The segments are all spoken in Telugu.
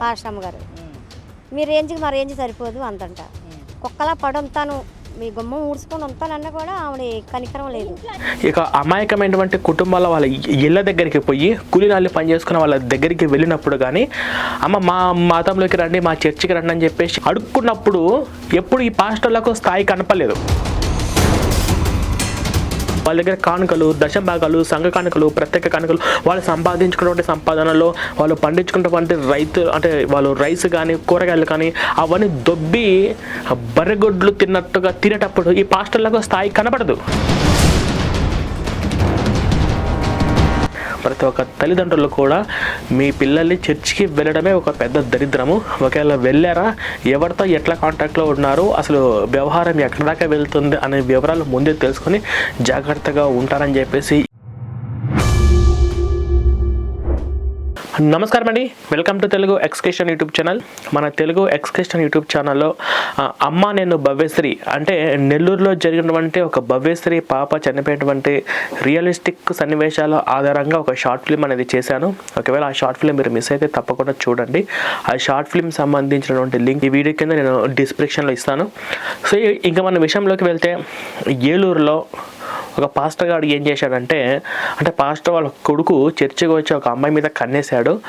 పాస్టమ్ గారు? మీ రేంజ్కి మా రేంజ్ సరిపోదు అంతంట. కుక్కలా పడంతాను మీ గుమ్మం ఊడ్చుకొని ఉంటానన్నా కూడా ఆవిడ కనికరం లేదు. ఇక అమాయకమైనటువంటి కుటుంబాల వాళ్ళ ఇళ్ళ దగ్గరికి పోయి కూలీనాళ్ళు పని చేసుకున్న వాళ్ళ దగ్గరికి వెళ్ళినప్పుడు కానీ అమ్మ మా మతంలోకి రండి మా చర్చికి రండి అని చెప్పేసి అడుక్కున్నప్పుడు ఎప్పుడు ఈ పాస్టర్లకు స్థాయి కనపలేదు వాళ్ళ దగ్గర కానుకలు దశభాగాలు సంఘ కానుకలు ప్రత్యేక కానుకలు వాళ్ళు సంపాదించుకున్నటువంటి సంపాదనలో వాళ్ళు పండించుకున్నటువంటి రైతు అంటే వాళ్ళు రైస్ కానీ కూరగాయలు కానీ అవన్నీ దొబ్బి బర్రెగొడ్లు తిన్నట్టుగా తినేటప్పుడు ఈ పాస్టర్లకు స్థాయి కనబడదు. ప్రతి ఒక్క తల్లిదండ్రులు కూడా మీ పిల్లల్ని చర్చికి వెళ్ళడమే ఒక పెద్ద దరిద్రము. ఒకవేళ వెళ్ళారా ఎవరితో ఎట్లా కాంటాక్ట్లో ఉన్నారు అసలు వ్యవహారం ఎక్కడ దాకా వెళ్తుంది అనే వివరాలు ముందే తెలుసుకొని జాగ్రత్తగా ఉంటారని చెప్పేసి నమస్కారం అండి. Welcome to Telugu excursion YouTube channel. మన తెలుగు ఎక్స్కేషన్ యూట్యూబ్ ఛానల్లో అమ్మ నేను భవ్యశ్రీ అంటే నెల్లూరులో జరిగినటువంటి ఒక భవ్యశ్రీ పాప చనిపోయినటువంటి రియలిస్టిక్ సన్నివేశాల ఆధారంగా ఒక షార్ట్ ఫిల్మ్ అనేది చేశాను. ఒకవేళ ఆ షార్ట్ ఫిల్మ్ మీరు మిస్ అయితే తప్పకుండా చూడండి. ఆ షార్ట్ ఫిల్మ్ సంబంధించినటువంటి లింక్ ఈ వీడియో కింద నేను డిస్క్రిప్షన్లో ఇస్తాను. సో ఇంకా మన విషయంలోకి వెళ్తే ఏలూరులో ఒక పాస్టర్ గారు ఏం చేశాడంటే అంటే పాస్టర్ వాళ్ళ కొడుకు చర్చికి వచ్చి ఒక అమ్మాయి మీద కన్నేశాడు.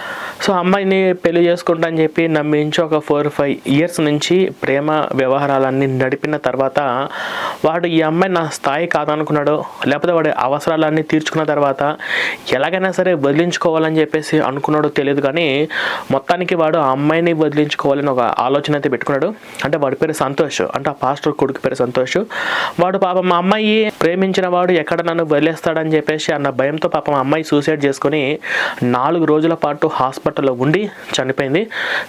సో అమ్మాయిని పెళ్ళి చేసుకుంటా అని చెప్పి నమ్మించి ఒక ఫోర్ ఫైవ్ ఇయర్స్ నుంచి ప్రేమ వ్యవహారాలన్నీ నడిపిన తర్వాత వాడు ఈ అమ్మాయి నా స్థాయి కాదనుకున్నాడు. లేకపోతే వాడి అవసరాలన్నీ తీర్చుకున్న తర్వాత ఎలాగైనా సరే వదిలించుకోవాలని చెప్పేసి అనుకున్నాడో తెలియదు కానీ మొత్తానికి వాడు ఆ అమ్మాయిని వదిలించుకోవాలని ఒక ఆలోచన అయితే పెట్టుకున్నాడు. అంటే వాడి పేరు సంతోష్. అంటే ఆ పాస్టర్ కొడుకు పేరు సంతోష్. వాడు పాపం మా అమ్మాయి ప్రేమించిన వాడు ఎక్కడ నన్ను వదిలేస్తాడని చెప్పేసి అన్న భయంతో పాపం అమ్మాయి సూసైడ్ చేసుకొని నాలుగు రోజుల పాటు హాస్పిటల్లో ఉండి చనిపోయింది.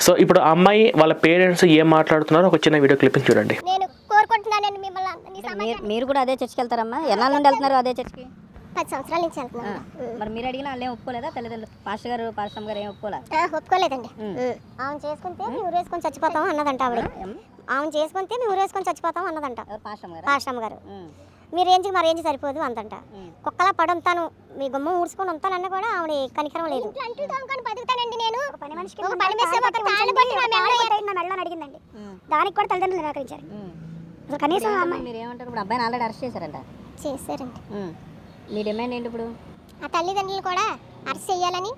సో ఇప్పుడు అమ్మాయి వాళ్ళ పేరెంట్స్ ఏం మాట్లాడుతున్నారో ఒక చిన్న వీడియో క్లిప్పింగ్ చూడండి. మీరు కూడా అదే చర్చికి వెళ్తారమ్మా ఎన్నాళ్ళ నుండి వెళ్తున్నారు అదే చర్చికి? పది సంవత్సరాల నుంచి వెళ్తున్నాను. మరి మీరు అడిగిన వాళ్ళు ఏం ఒప్పుకోలేదా? తల్లిదండ్రులు పాస్టర్ గారు పాస్టమ్ గారు ఏం ఒప్పుకోలే? ఆ, ఒప్పుకోలేదండి. ఆమె చేసుకుంటే మేము ఊరేసుకొని చచ్చిపోతాం అన్నదంట ఆవిడ. ఆమె చేసుకుంటే మేము ఊరేసుకొని చచ్చిపోతాం అన్నదంట. పాస్టమ్ గారు పాస్టమ్ గారు మీ రేంజ్కి మా రేంజ్ సరిపోదు అంతంట. కుక్కలా పడంతాను మీ గుమ్మం ఊడ్చుకొని ఉంటానన్నా కూడా ఆవిడ కనికరం లేదు. అడిగిందండి. దానికి కూడా తల్లిదండ్రులు నిరాకరించారు అసలు కనీసం ఆ అమ్మాయి మీరు ఏమంటారు ఇప్పుడు అబ్బాయిని ఆల్రెడీ అరెస్ట్ చేశారంట. చేశారండి. మీ డిమాండ్ ఏంటి ఇప్పుడు? ఆ తల్లిదండ్రులు కూడా అరెస్ట్ చేయాలని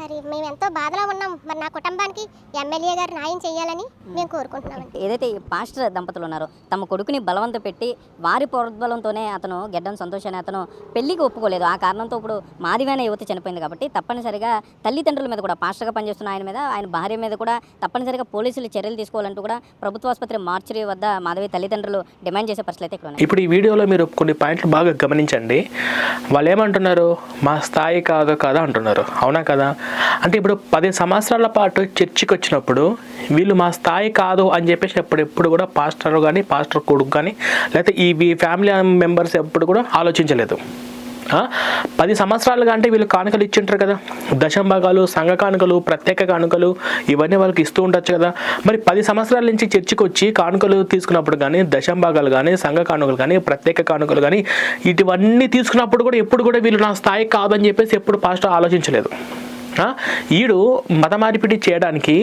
మరి మేము ఎంతో బాధలో ఉన్నాం. మరి నా కుటుంబానికి ఎమ్మెల్యే గారు న్యాయం చేయాలని మేము కోరుకుంటున్నామండి. ఏదైతే ఈ పాస్టర్ దంపతులు ఉన్నారో తమ కొడుకుని బలవంత పెట్టి వారి ప్రోద్బలంతోనే అతను గెడ్డం సంతోష్ అనే అతను పెళ్ళికి ఒప్పుకోలేదు. ఆ కారణంతో ఇప్పుడు మాదివైన యువతి చనిపోయింది కాబట్టి తప్పనిసరిగా తల్లిదండ్రుల మీద కూడా పాస్టర్గా పనిచేస్తున్న ఆయన మీద ఆయన భార్య మీద కూడా తప్పనిసరిగా పోలీసులు చర్యలు తీసుకోవాలంటూ కూడా ప్రభుత్వ ఆసుపత్రి మార్చిరి వద్ద మాధవి తల్లిదండ్రులు డిమాండ్ చేసే పరిస్థితులు అయితే ఇక్కడ ఉన్నాయి ఇప్పుడు ఈ వీడియోలో మీరు కొన్ని పాయింట్లు బాగా గమనించండి. వాళ్ళు ఏమంటున్నారు? మా స్థాయి కాదు కదా అంటున్నారు. అవునా కదా? అంటే ఇప్పుడు పది సంవత్సరాల పాటు చర్చికి వచ్చినప్పుడు వీళ్ళు మా స్థాయి కాదు అని చెప్పేసి ఎప్పుడు ఎప్పుడు కూడా పాస్టర్ కానీ పాస్టర్ కొడుకు కానీ లేకపోతే ఈ ఫ్యామిలీ మెంబర్స్ ఎప్పుడు కూడా ఆలోచించలేదు. పది సంవత్సరాలుగా అంటే వీళ్ళు కానుకలు ఇచ్చింటారు కదా. దశంభాగాలు సంఘ కానుకలు ప్రత్యేక కానుకలు ఇవన్నీ వాళ్ళకి ఇస్తూ ఉండొచ్చు కదా. మరి పది సంవత్సరాల నుంచి చర్చికి వచ్చి కానుకలు తీసుకున్నప్పుడు కానీ దశంభాగాలు కానీ సంఘ కానుకలు కానీ ప్రత్యేక కానుకలు కానీ ఇటువన్నీ తీసుకున్నప్పుడు కూడా ఎప్పుడు కూడా వీళ్ళు నా స్థాయి కాదని చెప్పేసి ఎప్పుడు పాస్టర్ ఆలోచించలేదు. ఈడు మత మార్పిడి చేయడానికి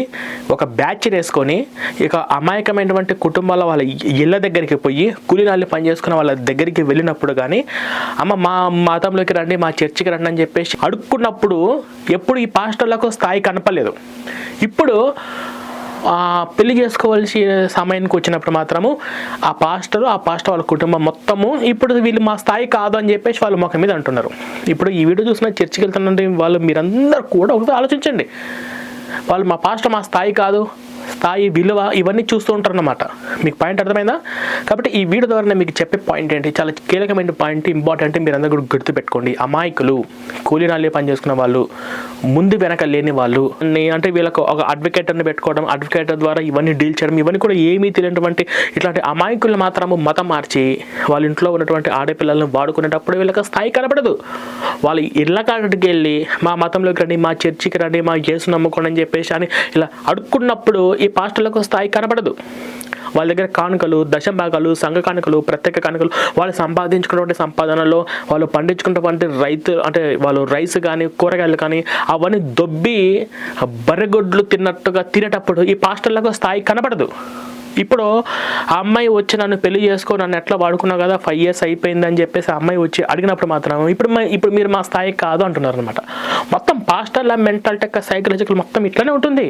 ఒక బ్యాచ్ వేసుకొని ఇక అమాయకమైనటువంటి కుటుంబాల వాళ్ళ ఇళ్ళ దగ్గరికి పోయి కూలీనాళ్ళు పనిచేసుకున్న వాళ్ళ దగ్గరికి వెళ్ళినప్పుడు కానీ అమ్మ మా మతంలోకి రండి మా చర్చికి రండి అని చెప్పేసి అడుక్కున్నప్పుడు ఎప్పుడు ఈ పాస్టర్లకు స్థాయి కనపలేదు ఇప్పుడు పెళ్ళి చేసుకోవాల్సిన సమయానికి వచ్చినప్పుడు మాత్రము ఆ పాస్టర్ ఆ పాస్టర్ వాళ్ళ కుటుంబం మొత్తము ఇప్పుడు వీళ్ళు మా స్థాయి కాదు అని చెప్పేసి వాళ్ళు ముఖం మీద అంటున్నారు. ఇప్పుడు ఈ వీడియో చూసిన చర్చికి వెళ్తున్న వాళ్ళు మీరందరూ కూడా ఒకటి ఆలోచించండి. వాళ్ళు మా పాస్టర్ మా స్థాయి కాదు. స్థాయి విలువ ఇవన్నీ చూస్తూ ఉంటారు అన్నమాట మీకు పాయింట్ అర్థమైందా? కాబట్టి ఈ వీడియో ద్వారా నేను మీకు చెప్పే పాయింట్ ఏంటి? చాలా కీలకమైన పాయింట్ ఇంపార్టెంట్ మీరు అందరూ కూడా గుర్తుపెట్టుకోండి. అమాయకులు కూలీనాళ్ళే పని చేసుకున్న వాళ్ళు ముందు వెనక లేని వాళ్ళు నే- అంటే వీళ్ళకు ఒక అడ్వకేటర్ని పెట్టుకోవడం అడ్వకేటర్ ద్వారా ఇవన్నీ డీల్ చేయడం ఇవన్నీ కూడా ఏమీ తెలియనటువంటి ఇట్లాంటి అమాయకులు మాత్రము మతం మార్చి వాళ్ళ ఇంట్లో ఉన్నటువంటి ఆడపిల్లలను వాడుకునేటప్పుడు వీళ్ళకి స్థాయి కనపడదు వాళ్ళు ఇళ్ళ కాడికి వెళ్ళి మా మతంలోకి రండి మా చర్చికి రండి మా యేసు నమ్ముకోండి అని చెప్పేసి అని ఇలా అడుక్కున్నప్పుడు ఈ పాస్టర్లకు స్థాయి కనబడదు. వాళ్ళ దగ్గర కానుకలు దశభాగాలు సంఘ కానుకలు ప్రత్యేక కానుకలు వాళ్ళు సంపాదించుకున్నటువంటి సంపాదనలో వాళ్ళు పండించుకున్నటువంటి రైతు అంటే వాళ్ళు రైస్ కానీ కూరగాయలు కానీ అవన్నీ దొబ్బి బర్రెగొడ్లు తిన్నట్టుగా తినేటప్పుడు ఈ పాస్టర్లకు స్థాయి కనబడదు. ఇప్పుడు ఆ అమ్మాయి వచ్చి నన్ను పెళ్ళి చేసుకో నన్ను ఎట్లా వాడుకున్నావు కదా ఫైవ్ ఇయర్స్ అయిపోయింది అని చెప్పేసి ఆ అమ్మాయి వచ్చి అడిగినప్పుడు మాత్రం ఇప్పుడు మా- ఇప్పుడు మీరు మా స్థాయి కాదు అంటున్నారు అనమాట మొత్తం పాస్టర్ల మెంటల్ టెక్ సైకలాజికల్ మొత్తం ఇట్లానే ఉంటుంది.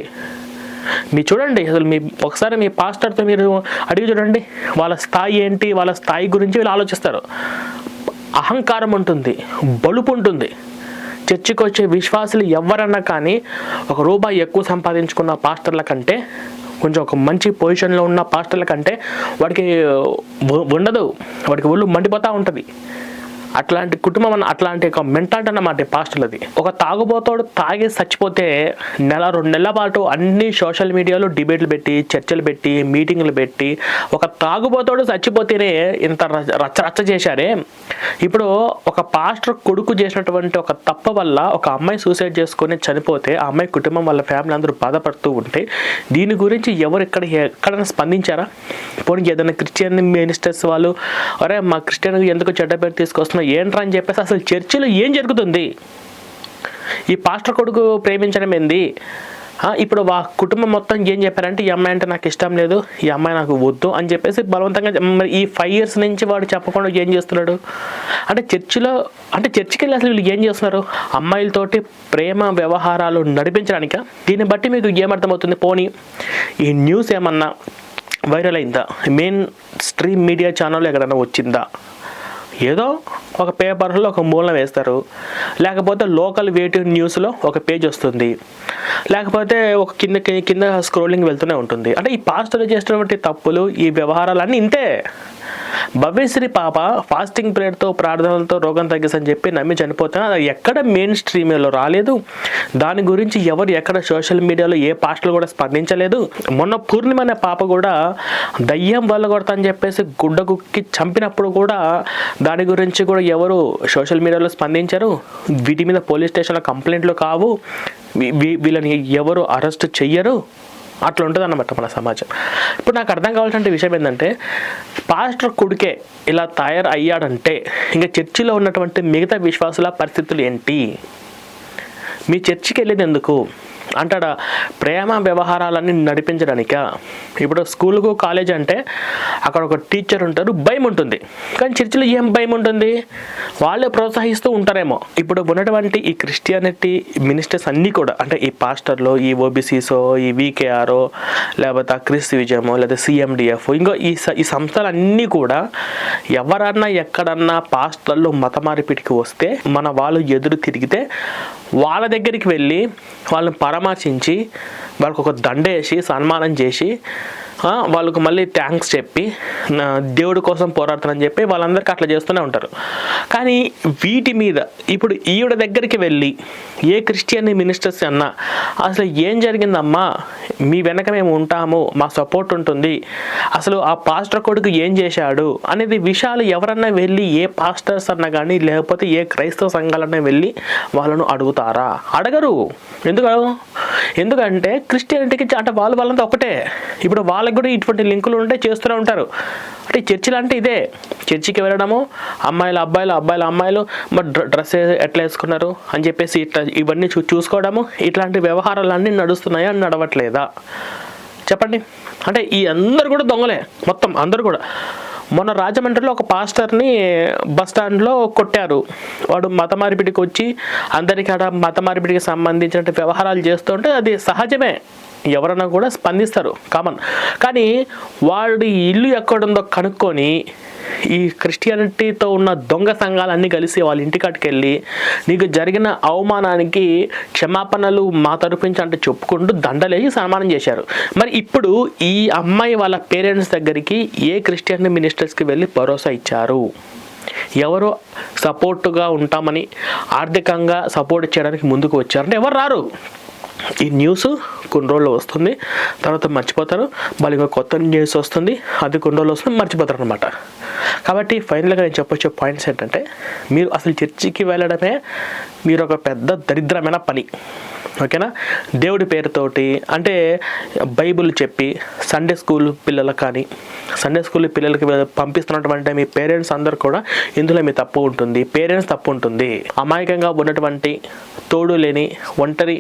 మీరు చూడండి అసలు మీ ఒకసారి మీ పాస్టర్తో మీరు అడిగి చూడండి వాళ్ళ స్థాయి ఏంటి వాళ్ళ స్థాయి గురించి వీళ్ళు ఆలోచిస్తారు. అహంకారం ఉంటుంది బలుపు ఉంటుంది. చర్చికి వచ్చే విశ్వాసులు ఎవరన్నా కానీ ఒక రూపాయి ఎక్కువ సంపాదించుకున్న పాస్టర్ల కంటే కొంచెం ఒక మంచి పొజిషన్లో ఉన్న పాస్టర్ల కంటే వాడికి ఉండదు. వాడికి ఒళ్ళు మండిపోతూ ఉంటుంది. అట్లాంటి కుటుంబం అన్న అట్లాంటి ఒక మెంటాలిటీ అన్నమాట పాస్టర్లది ఒక తాగుబోతోడు తాగి చచ్చిపోతే నెల రెండు నెలల పాటు అన్ని సోషల్ మీడియాలో డిబేట్లు పెట్టి చర్చలు పెట్టి మీటింగ్లు పెట్టి ఒక తాగుబోతోడు చచ్చిపోతేనే ఇంత రచ్చ రచ్చ చేశారే. ఇప్పుడు ఒక పాస్టర్ కొడుకు చేసినటువంటి ఒక తప్ప వల్ల ఒక అమ్మాయి సూసైడ్ చేసుకొని చనిపోతే ఆ అమ్మాయి కుటుంబం వాళ్ళ ఫ్యామిలీ అందరూ బాధపడుతూ ఉంటే దీని గురించి ఎవరు ఇక్కడ ఎక్కడైనా స్పందించారా? పోనీ ఏదైనా క్రిస్టియన్ మినిస్టర్స్ వాళ్ళు అరే మా క్రిస్టియన్ ఎందుకు చెడ్డ పేరు తీసుకొస్తున్నా ఏంట్రా అని చెప్పేసి అసలు చర్చిలో ఏం జరుగుతుంది? ఈ పాస్టర్ కొడుకు ప్రేమించడం ఏంది? ఇప్పుడు వా కుటుంబం మొత్తం ఏం చెప్పారంటే ఈ అమ్మాయి అంటే నాకు ఇష్టం లేదు ఈ అమ్మాయి నాకు వద్దు అని చెప్పేసి బలవంతంగా మరి ఈ ఫైవ్ ఇయర్స్ నుంచి వాడు చెప్పకుండా ఏం చేస్తున్నాడు? అంటే చర్చిలో అంటే చర్చికి వెళ్ళి అసలు వీళ్ళు ఏం చేస్తున్నారు? అమ్మాయిలతోటి ప్రేమ వ్యవహారాలు నడిపించడానిక? దీన్ని బట్టి మీకు ఏమర్థమవుతుంది పోనీ ఈ న్యూస్ ఏమన్నా వైరల్ అయిందా? మెయిన్ స్ట్రీమ్ మీడియా ఛానల్ ఎక్కడైనా వచ్చిందా? ఏదో ఒక పేపర్లో ఒక మూలం వేస్తారు. లేకపోతే లోకల్ వేటింగ్ న్యూస్లో ఒక పేజ్ వస్తుంది. లేకపోతే ఒక కింద కింద స్క్రోలింగ్ వెళ్తూనే ఉంటుంది. అంటే ఈ పాస్టర్లు చేసినటువంటి తప్పులు ఈ వ్యవహారాలన్నీ ఇంతే. భవ్యశ్రీ పాప ఫాస్టింగ్ ప్రేయర్తో ప్రార్థనలతో రోగం తగ్గిసని చెప్పి నమ్మి చనిపోతే అది ఎక్కడ మెయిన్ స్ట్రీమ్లో రాలేదు. దాని గురించి ఎవరు ఎక్కడ సోషల్ మీడియాలో ఏ పాస్టర్లు కూడా స్పందించలేదు. మొన్న పూర్ణిమ అనే పాప కూడా దయ్యం వల్ల కొడతా అని చెప్పేసి గుడ్డ కుక్కి చంపినప్పుడు కూడా దాని గురించి కూడా ఎవరు సోషల్ మీడియాలో స్పందించరు. వీటి మీద పోలీస్ స్టేషన్లో కంప్లైంట్లు కావు. వీ- వీళ్ళని ఎవరు అరెస్ట్ చెయ్యరు. అట్లా ఉంటుంది అన్నమాట మన సమాజం. ఇప్పుడు నాకు అర్థం కావాల్సిన విషయం ఏంటంటే పాస్టర్ కొడుకే ఇలా తయారు అయ్యాడంటే ఇంకా చర్చిలో ఉన్నటువంటి మిగతా విశ్వాసుల పరిస్థితులు ఏంటి? మీ చర్చికి వెళ్ళేది ఎందుకు? అంటాడా ప్రేమ వ్యవహారాలన్నీ నడిపించడానిక? ఇప్పుడు స్కూల్కు కాలేజ్ అంటే అక్కడ ఒక టీచర్ ఉంటారు భయం ఉంటుంది. కానీ చర్చిలో ఏం భయం ఉంటుంది? వాళ్ళే ప్రోత్సహిస్తూ ఉంటారేమో. ఇప్పుడు ఉన్నటువంటి ఈ క్రిస్టియానిటీ మినిస్టర్స్ అన్నీ కూడా అంటే ఈ పాస్టర్లో ఈ ఓబీసీసో ఈ వీకేఆర్ఓ లేకపోతే క్రిస్ విజయమో లేదా సిఎండిఎఫ్ ఇంకో ఈ స- ఈ సంస్థలన్నీ కూడా ఎవరన్నా ఎక్కడన్నా పాస్టర్లో మత మార్పిడికి వస్తే మన వాళ్ళు ఎదురు తిరిగితే వాళ్ళ దగ్గరికి వెళ్ళి వాళ్ళని పరామర్శించి వాళ్ళకి ఒక దండ వేసి సన్మానం చేసి వాళ్ళకు మళ్ళీ థ్యాంక్స్ చెప్పి నా దేవుడి కోసం పోరాడతానని చెప్పి వాళ్ళందరికీ అట్లా చేస్తూనే ఉంటారు. కానీ వీటి మీద ఇప్పుడు ఈవిడ దగ్గరికి వెళ్ళి ఏ క్రిస్టియన్ మినిస్టర్స్ అన్నా అసలు ఏం జరిగిందమ్మా? మీ వెనక మేము ఉంటాము మా సపోర్ట్ ఉంటుంది. అసలు ఆ పాస్టర్ కొడుకు ఏం చేశాడు? అనేది విషయాలు ఎవరన్నా వెళ్ళి ఏ పాస్టర్స్ అన్నా కానీ లేకపోతే ఏ క్రైస్తవ సంఘాలన్నా వెళ్ళి వాళ్ళను అడుగుతారా? అడగరు. ఎందుకు ఎందుకంటే క్రిస్టియానిటీకి అంటే వాళ్ళు వాళ్ళంతా ఒకటే. ఇప్పుడు వాళ్ళ వాళ్ళకి కూడా ఇటువంటి లింకులు ఉంటే చేస్తూనే ఉంటారు. అంటే చర్చిలు అంటే ఇదే. చర్చికి వెళ్ళడము అమ్మాయిలు అబ్బాయిలు అబ్బాయిలు అమ్మాయిలు మరి డ్రెస్ ఎట్లా వేసుకున్నారు అని చెప్పేసి ఇట్లా ఇవన్నీ చూ చూసుకోవడము ఇట్లాంటి వ్యవహారాలన్నీ నడుస్తున్నాయా నడవట్లేదా? చెప్పండి. అంటే ఈ అందరు కూడా దొంగలే మొత్తం అందరు కూడా. మొన్న రాజమండ్రిలో ఒక పాస్టర్ని బస్ స్టాండ్లో కొట్టారు. వాడు మత మార్పిడికి వచ్చి అందరికీ ఆడ మత మార్పిడికి సంబంధించిన వ్యవహారాలు చేస్తుంటే అది సహజమే. ఎవరన్నా కూడా స్పందిస్తారు. కామన్. కానీ వాడి ఇల్లు ఎక్కడుందో కనుక్కొని ఈ క్రిస్టియానిటీతో ఉన్న దొంగ సంఘాలన్నీ కలిసి వాళ్ళ ఇంటికాటికి వెళ్ళి నీకు జరిగిన అవమానానికి క్షమాపణలు మా తరపుంచి నుంచి అంటే చెప్పుకుంటూ దండలేసి సన్మానం చేశారు. మరి ఇప్పుడు ఈ అమ్మాయి వాళ్ళ పేరెంట్స్ దగ్గరికి ఏ క్రిస్టియన్ మినిస్టర్స్కి వెళ్ళి భరోసా ఇచ్చారు? ఎవరు సపోర్టుగా ఉంటామని ఆర్థికంగా సపోర్ట్ చేయడానికి ముందుకు వచ్చారంటే ఎవరు రారు? ఈ న్యూస్ కొన్ని రోజులు వస్తుంది తర్వాత మర్చిపోతారు. మళ్ళీ ఇంకా కొత్త న్యూస్ వస్తుంది అది కొన్ని రోజులు వస్తుంది మర్చిపోతారు అనమాట కాబట్టి ఫైనల్గా నేను చెప్పొచ్చే పాయింట్స్ ఏంటంటే మీరు అసలు చర్చికి వెళ్ళడమే మీరు ఒక పెద్ద దరిద్రమైన పని. ఓకేనా? దేవుడి పేరుతోటి అంటే బైబిల్ చెప్పి సండే స్కూల్ పిల్లలకు కానీ సండే స్కూల్ పిల్లలకి పంపిస్తున్నటువంటి మీ పేరెంట్స్ అందరు కూడా ఇందులో మీ తప్పు ఉంటుంది పేరెంట్స్ తప్పు ఉంటుంది. అమాయకంగా ఉన్నటువంటి తోడు లేని ఒంటరి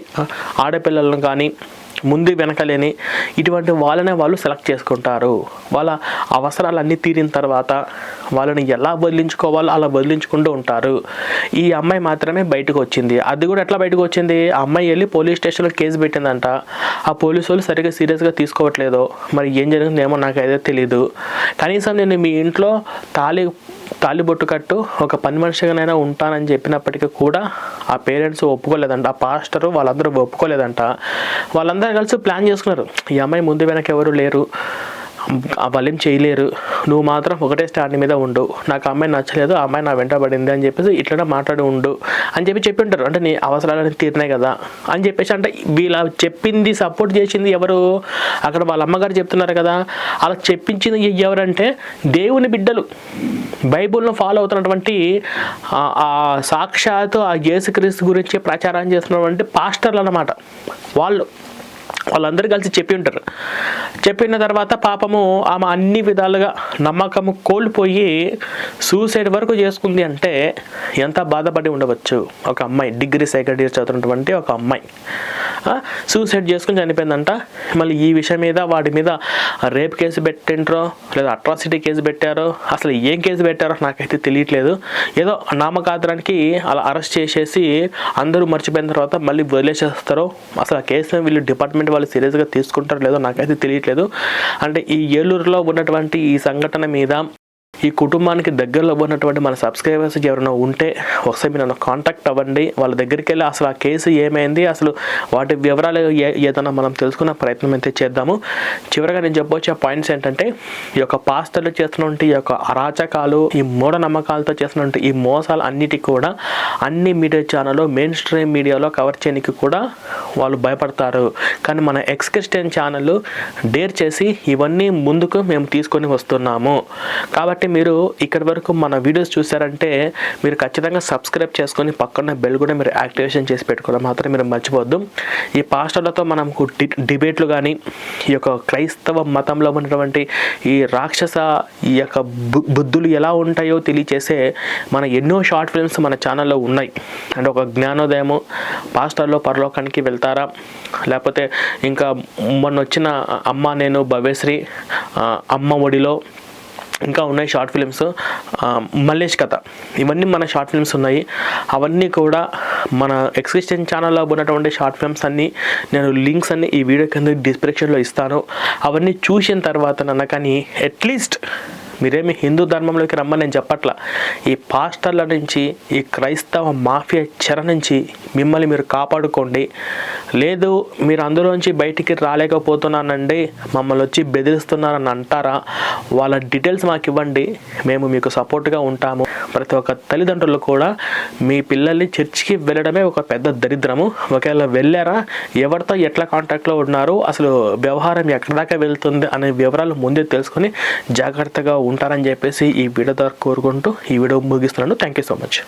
ఆడపిల్లలను కానీ ముందు వెనకలేని ఇటువంటి వాళ్ళనే వాళ్ళు సెలెక్ట్ చేసుకుంటారు. వాళ్ళ అవసరాలన్నీ తీరిన తర్వాత వాళ్ళని ఎలా వదిలించుకోవాలో అలా వదిలించుకుంటూ ఉంటారు. ఈ అమ్మాయి మాత్రమే బయటకు వచ్చింది. అది కూడా ఎట్లా బయటకు వచ్చింది? ఆ అమ్మాయి వెళ్ళి పోలీస్ స్టేషన్లో కేసు పెట్టిందంట. ఆ పోలీసు వాళ్ళు సరిగ్గా సీరియస్గా తీసుకోవట్లేదు. మరి ఏం జరిగిందేమో నాకు అయితే తెలియదు కనీసం నేను మీ ఇంట్లో తాళి తాలిబొట్టు కట్టు ఒక పని మనిషిగానైనా ఉంటానని చెప్పినప్పటికీ కూడా ఆ పేరెంట్స్ ఒప్పుకోలేదంట ఆ పాస్టరు వాళ్ళందరూ ఒప్పుకోలేదంట. వాళ్ళందరూ కలిసి ప్లాన్ చేసుకున్నారు. ఈ అమ్మాయి ముందు వెనక ఎవరు లేరు. వాళ్ళు ఏం చేయలేరు. నువ్వు మాత్రం ఒకటే స్టాండ్ మీద ఉండు. నాకు అమ్మాయి నచ్చలేదు ఆ అమ్మాయి నా వెంట పడింది అని చెప్పేసి ఇట్లనే మాట్లాడి ఉండు. అని చెప్పి చెప్పి ఉంటారు అంటే నీ అవసరాలని తీరినాయి కదా. అని చెప్పేసి అంటే వీళ్ళ చెప్పింది సపోర్ట్ చేసింది ఎవరు? అక్కడ వాళ్ళ అమ్మగారు చెప్తున్నారు కదా. అలా చెప్పించింది ఎవరంటే దేవుని బిడ్డలు. బైబుల్ను ఫాలో అవుతున్నటువంటి ఆ- సాక్షాత్ ఆ యేసుక్రీస్తు గురించి ప్రచారం చేస్తున్నటువంటి పాస్టర్లు అన్నమాట. వాళ్ళు. వాళ్ళందరూ కలిసి చెప్పి ఉంటారు. చెప్పిన తర్వాత పాపము ఆమె అన్ని విధాలుగా నమ్మకము కోల్పోయి సూసైడ్ వరకు చేసుకుంది అంటే ఎంత బాధపడి ఉండవచ్చు. ఒక అమ్మాయి డిగ్రీ సెకండ్ ఇయర్ చదువుతున్నటువంటి ఒక అమ్మాయి. సూసైడ్ చేసుకుని చనిపోయిందంట. మళ్ళీ ఈ విషయం మీద వాడి మీద రేప్ కేసు పెట్టిండ్రో లేదా అట్రాసిటీ కేసు పెట్టారో అసలు ఏం కేసు పెట్టారో నాకైతే తెలియట్లేదు. ఏదో నామకాత్రానికి అలా అరెస్ట్ చేసేసి అందరూ మర్చిపోయిన తర్వాత మళ్ళీ వదిలేసేస్తారో. అసలు ఆ కేసు వీళ్ళు డిపార్ట్మెంట్ వాళ్ళు సీరియస్గా తీసుకుంటారో లేదో నాకైతే తెలియట్లేదు. అంటే ఈ ఏలూరులో ఉన్నటువంటి ఈ సంఘటన మీద ఈ కుటుంబానికి దగ్గరలో ఉన్నటువంటి మన సబ్స్క్రైబర్స్ ఎవరైనా ఉంటే ఒకసారి మీరు నన్ను కాంటాక్ట్ అవ్వండి. వాళ్ళ దగ్గరికి వెళ్ళి అసలు ఆ కేసు ఏమైంది అసలు వాటి వివరాలు ఏ ఏదైనా మనం తెలుసుకున్న ప్రయత్నం అయితే చేద్దాము. చివరిగా నేను చెప్పొచ్చే పాయింట్స్ ఏంటంటే ఈ యొక్క పాస్తలు చేస్తున్నటువంటి ఈ యొక్క అరాచకాలు ఈ మూఢనమ్మకాలతో చేస్తున్నటువంటి ఈ మోసాలు అన్నిటికీ కూడా అన్ని మీడియా ఛానల్లో మెయిన్ స్ట్రీమ్ మీడియాలో కవర్ చేయడానికి కూడా వాళ్ళు భయపడతారు. కానీ మన ఎక్స్ క్రిస్టియన్ ఛానల్ డేర్ చేసి ఇవన్నీ ముందుకు మేము తీసుకొని వస్తున్నాము. కాబట్టి మీరు ఇక్కడి వరకు మన వీడియోస్ చూసారంటే మీరు ఖచ్చితంగా సబ్స్క్రైబ్ చేసుకొని పక్కన బెల్ కూడా మీరు యాక్టివేషన్ చేసి పెట్టుకోవడం మాత్రం మీరు మర్చిపోవద్దు. ఈ పాస్టర్లతో మనం డి- డిబేట్లు కానీ ఈ యొక్క క్రైస్తవ మతంలో ఉన్నటువంటి ఈ రాక్షస ఈ యొక్క బు- బుద్ధులు ఎలా ఉంటాయో తెలియచేసే మన ఎన్నో షార్ట్ ఫిల్మ్స్ మన ఛానల్లో ఉన్నాయి. అంటే ఒక జ్ఞానోదయము పాస్టర్లో పరలోకానికి వెళ్తారా? లేకపోతే ఇంకా మొన్న వచ్చిన అమ్మ నేను భవ్యశ్రీ అమ్మ ఒడిలో ఇంకా ఉన్నాయి షార్ట్ ఫిలిమ్స్. మల్లేష్ కథ. ఇవన్నీ మన షార్ట్ ఫిల్మ్స్ ఉన్నాయి. అవన్నీ కూడా మన ఎక్స్క్రిషన్ ఛానల్లో ఉన్నటువంటి షార్ట్ ఫిల్మ్స్ అన్నీ నేను లింక్స్ అన్నీ ఈ వీడియో కింద డిస్క్రిప్షన్లో ఇస్తాను. అవన్నీ చూసిన తర్వాత నన్న కానీ అట్లీస్ట్ మీరేమి హిందూ ధర్మంలోకి రమ్మని నేను చెప్పట్లా. ఈ పాస్టర్ల నుంచి ఈ క్రైస్తవ మాఫియా చెర నుంచి మిమ్మల్ని మీరు కాపాడుకోండి. లేదు మీరు అందులోంచి బయటికి రాలేకపోతున్నానండి మమ్మల్ని వచ్చి బెదిరిస్తున్నారని అంటారా? వాళ్ళ డీటెయిల్స్ మాకు ఇవ్వండి మేము మీకు సపోర్ట్గా ఉంటాము. ప్రతి ఒక్క తల్లిదండ్రులు కూడా మీ పిల్లల్ని చర్చికి వెళ్ళడమే ఒక పెద్ద దరిద్రము. ఒకవేళ వెళ్ళారా ఎవరితో ఎట్లా కాంటాక్ట్లో ఉన్నారు అసలు వ్యవహారం ఎక్కడి దాకా వెళ్తుంది అనే వివరాలు ముందే తెలుసుకొని జాగ్రత్తగా ఉంటారని చెప్పేసి ఈ వీడియో ద్వారా కోరుకుంటూ ఈ వీడియో ముగిస్తున్నాను. Thank you so much